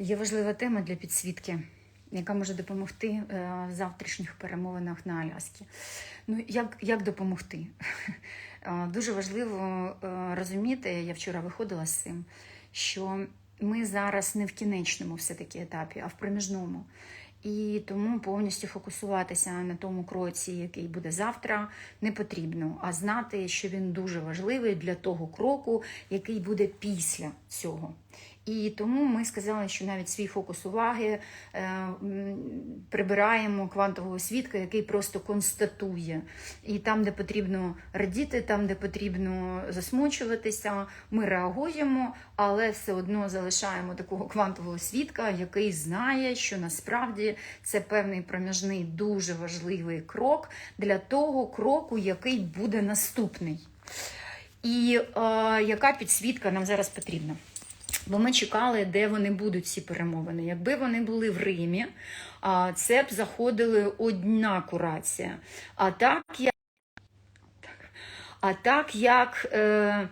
Є важлива тема для підсвітки, яка може допомогти е, в завтрашніх перемовинах на Аляскі. Ну, як, як допомогти? Е, Дуже важливо е, розуміти, я вчора виходила з цим, що ми зараз не в кінечному все-таки етапі, а в проміжному. І тому повністю фокусуватися на тому кроці, який буде завтра, не потрібно, а знати, що він дуже важливий для того кроку, який буде після цього. І тому ми сказали, що навіть свій фокус уваги е, прибираємо квантового свідка, який просто констатує. І там, де потрібно радіти, там, де потрібно засмучуватися, ми реагуємо, але все одно залишаємо такого квантового свідка, який знає, що насправді це певний проміжний дуже важливий крок для того кроку, який буде наступний. І е, яка підсвітка нам зараз потрібна? Бо ми чекали, де вони будуть ці перемовини. Якби вони були в Римі, це б заходили одна курація. А так як, а так як е,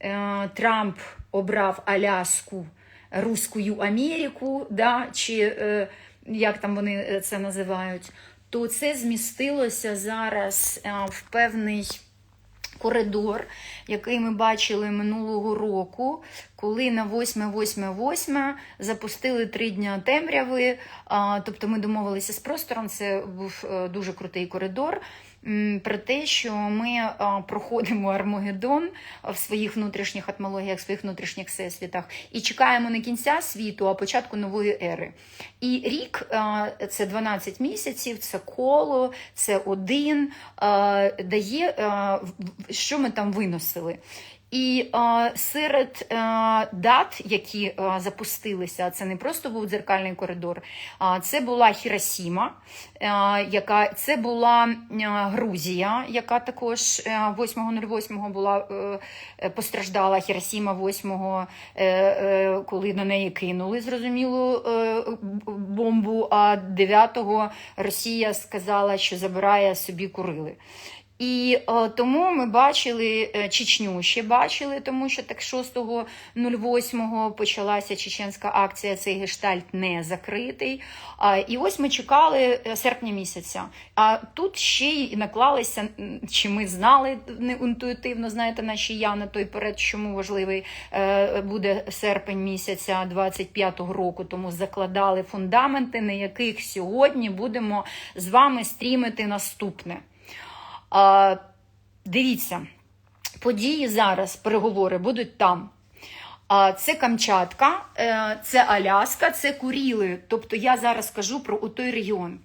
е, Трамп обрав Аляску Руську Америку, да, чи е, як там вони е, це називають, то це змістилося зараз е, в певний коридор, який ми бачили минулого року, коли на 8-8-8 запустили три дня темряви. Тобто ми домовилися з простором, це був е, дуже крутий коридор. Про те, що ми проходимо Армагеддон в своїх внутрішніх атмологіях, в своїх внутрішніх всесвітах, і чекаємо не кінця світу, а початку нової ери. І рік це 12 місяців, це коло, це один дає, в- в- що ми там виносили. І е, серед е, дат, які е, запустилися, це не просто був дзеркальний коридор, а це була Хіросіма, е, яка це була е, Грузія, яка також е, 8.08 була е, е, постраждала. Хіросіма 8, е, е, коли на неї кинули зрозуміло е, бомбу. А 9 Росія сказала, що забирає собі Курили. І е, тому ми бачили е, Чечню ще бачили, тому що так 6.08 почалася чеченська акція. Цей гештальт не закритий. А, і ось ми чекали е, серпня місяця. А тут ще й наклалися, чи ми знали не інтуїтивно, знаєте, наші я на той перед, чому важливий е, буде серпень місяця 25-го року. Тому закладали фундаменти, на яких сьогодні будемо з вами стрімити наступне. А, дивіться, події зараз, переговори будуть там. А, це Камчатка, е, це Аляска, це Куріли. Тобто я зараз кажу про той регіон.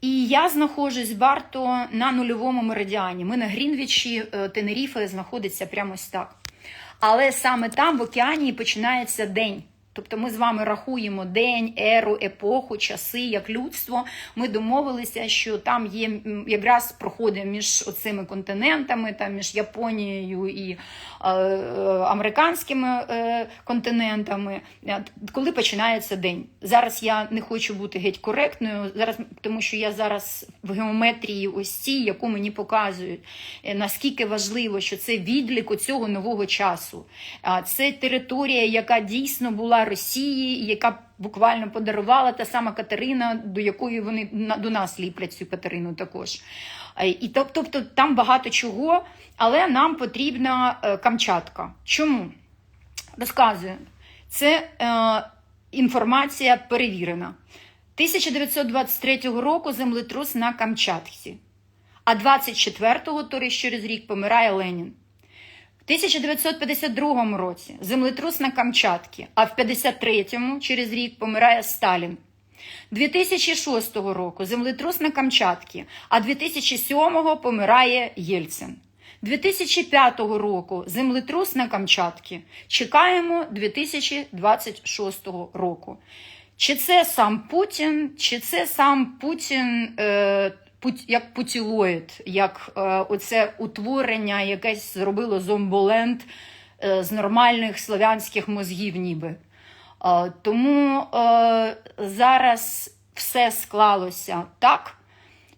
І я знаходжусь варто на нульовому меридіані. Ми на Грінвічі, е, Тенеріфе знаходиться прямо ось так. Але саме там, в океані, починається день. Тобто ми з вами рахуємо день, еру, епоху, часи, як людство. Ми домовилися, що там є якраз проходить між оцими континентами, там між Японією і е, американськими е, континентами, е, коли починається день. Зараз я не хочу бути геть коректною, зараз, тому що я зараз в геометрії ось цій, яку мені показують, е, наскільки важливо, що це відлік цього нового часу. Це територія, яка дійсно була Росії, яка буквально подарувала та сама Катерина, до якої вони до нас ліплять цю Катерину також. І тобто там багато чого, але нам потрібна е, Камчатка. Чому? Розказую. Це е, інформація перевірена. 1923 року землетрус на Камчатці, а 24-го, торі через рік, помирає Ленін. В 1952 році землетрус на Камчатці, а в 53-му через рік помирає Сталін. 2006 року землетрус на Камчатці, а 2007-го помирає Єльцин. 2005 року землетрус на Камчатці. Чекаємо 2026 року. Чи це сам Путін, чи це сам Путін е, як путілоїд, як е, оце утворення якесь зробило зомболенд е, з нормальних слов'янських мозгів, ніби. Е, тому е, зараз все склалося так,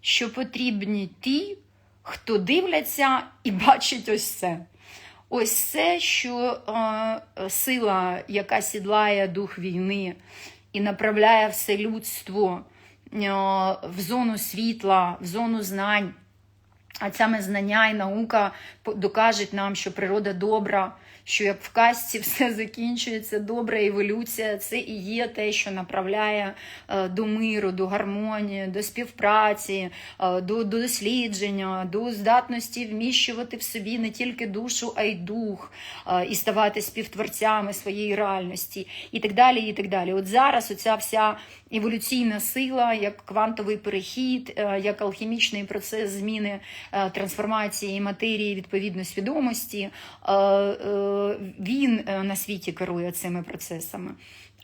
що потрібні ті, хто дивляться і бачить ось це. ось це, що е, сила, яка сідлає дух війни і направляє все людство е, в зону світла, в зону знань. А саме знання і наука докажуть нам, що природа добра, що як в казці все закінчується, добра еволюція це і є те, що направляє е, до миру, до гармонії, до співпраці, е, до, до дослідження, до здатності вміщувати в собі не тільки душу, а й дух, е, і ставати співтворцями своєї реальності, і так далі. і так далі. От зараз оця вся еволюційна сила, як квантовий перехід, як алхімічний процес зміни трансформації матерії відповідно свідомості, е, е, він е, на світі керує цими процесами.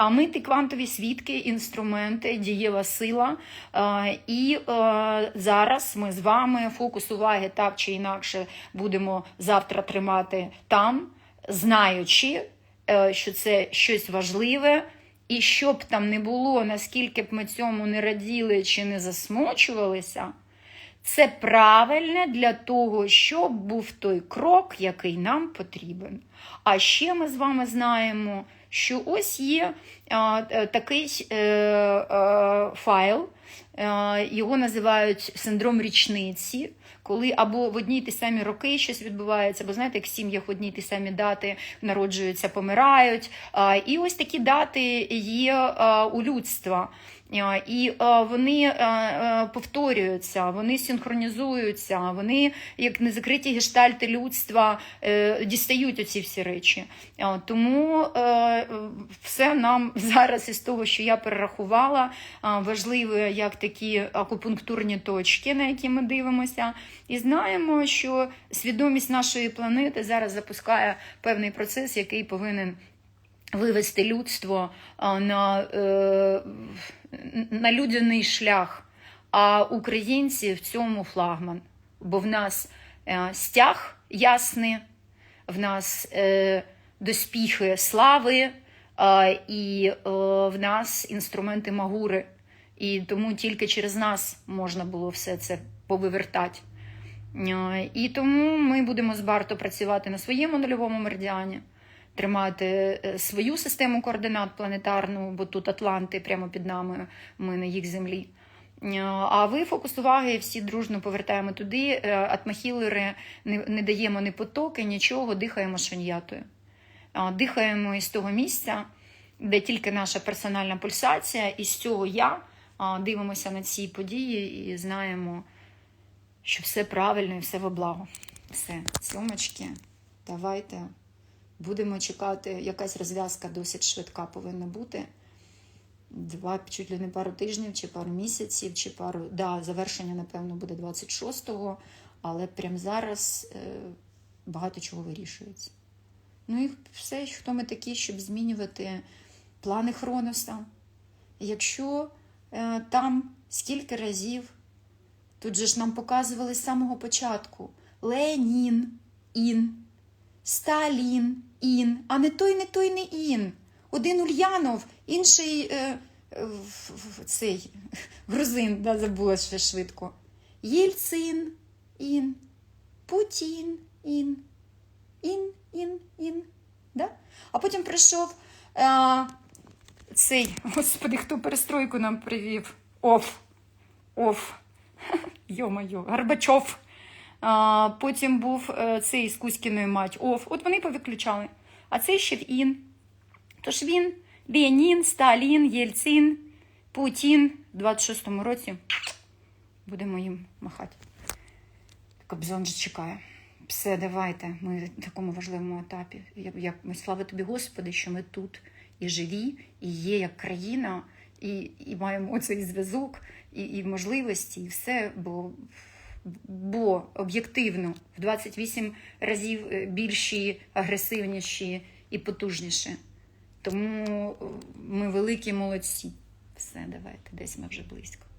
А ми ті квантові свідки, інструменти, дієва сила. Е, І е, зараз ми з вами фокус уваги так чи інакше будемо завтра тримати там, знаючи, е, що це щось важливе. І що б там не було, наскільки б ми цьому не раділи чи не засмучувалися, це правильне для того, щоб був той крок, який нам потрібен. А ще ми з вами знаємо, що ось є а, е, такий е, е, файл, його називають синдром річниці. Коли або в одні й ті самі роки щось відбувається, бо знаєте, як в сім'ях в одні й ті самі дати народжуються, помирають. І ось такі дати є у людства. І вони повторюються, вони синхронізуються, вони, як незакриті гештальти людства, е, дістають оці всі речі. Тому е, все нам зараз із того, що я перерахувала, важливе як такі акупунктурні точки, на які ми дивимося, і знаємо, що свідомість нашої планети зараз запускає певний процес, який повинен вивести людство на, е, на людяний шлях. А українці в цьому флагман. Бо в нас е, стяг ясний, в нас е, доспіхи слави, і в нас інструменти магури. І тому тільки через нас можна було все це повивертати. Е, І тому ми будемо з Барто працювати на своєму нульовому меридіані, тримати е, свою систему координат планетарну, бо тут Атланти прямо під нами, ми на їх землі. Е, А ви фокус уваги всі дружно повертаємо туди. Атмахілери не, не даємо ні потоки, нічого, дихаємо шаньятою. Дихаємо із того місця, де тільки наша персональна пульсація, і з цього я дивимося на ці події і знаємо, що все правильно і все во благо. Все, сьомочки, давайте будемо чекати. Якась розв'язка досить швидка повинна бути. Два, чуть ли не пару тижнів, чи пару місяців, чи пару. Да, завершення, напевно, буде 26-го, але прямо зараз е, багато чого вирішується. Ну і все, хто ми такі, щоб змінювати плани Хроноса. Якщо там скільки разів, тут же ж нам показували з самого початку Ленін, Ін, Сталін, Ін, а не той, не той, не Ін. Один Ульянов, інший е, е, цей грузин, да, забула ще швидко. Єльцин, Ін, Путін, Ін. Ін, ін, ін. Да? А потім прийшов е, цей, господи, хто перестройку нам привів? Оф. Оф. Йо-моє, Горбачов. А, потім був е, цей з Кузькіною мать. Оф. От вони повиключали. А цей ще в ін. Тож він Ленін, Сталін, Єльцин, Путін в 26-му році будемо їм махати. Кобзон же чекає. Все, давайте. Ми в такому важливому етапі. Я, я, слава тобі, Господи, що ми тут і живі, і є як країна, і, і маємо цей зв'язок, і, і можливості, і все. Бо, бо об'єктивно в 28 разів е, більші, агресивніші і потужніші. Тому е, ми великі молодці. Все, давайте, десь ми вже близько.